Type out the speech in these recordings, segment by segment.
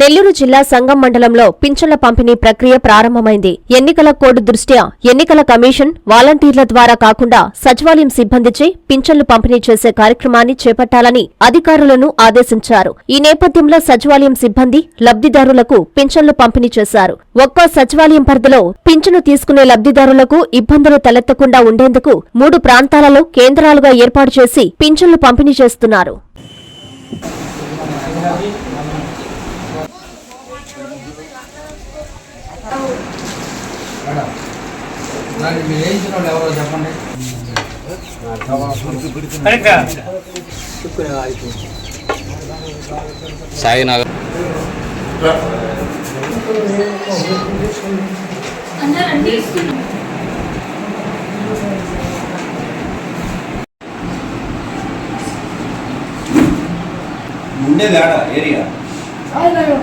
నెల్లూరు జిల్లా సంగం మండలంలో పింఛన్ల పంపిణీ ప్రక్రియ ప్రారంభమైంది. ఎన్నికల కోడ్ దృష్ట్యా ఎన్నికల కమిషన్ వాలంటీర్ల ద్వారా కాకుండా సచివాలయం సిబ్బందిచే పింఛన్లు పంపిణీ చేసే కార్యక్రమాన్ని చేపట్టాలని అధికారులను ఆదేశించారు. ఈ నేపథ్యంలో సచివాలయం సిబ్బంది లబ్ధిదారులకు పింఛన్లు పంపిణీ చేశారు. ఒక్కో సచివాలయం పరిధిలో పింఛను తీసుకునే లబ్ధిదారులకు ఇబ్బందులు తలెత్తకుండా ఉండేందుకు మూడు ప్రాంతాలలో కేంద్రాలుగా ఏర్పాటు చేసి పింఛన్లు పంపిణీ చేస్తున్నారు. సాయినగర్ ఉండేది ఆడ ఏరియా? సాయినగర్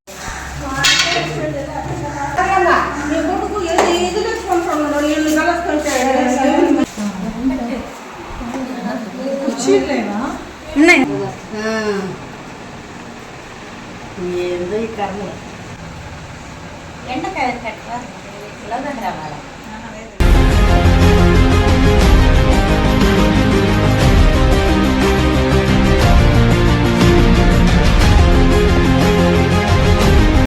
என்ன? எண்ணெய் கட்டுறா. கிலோ தான்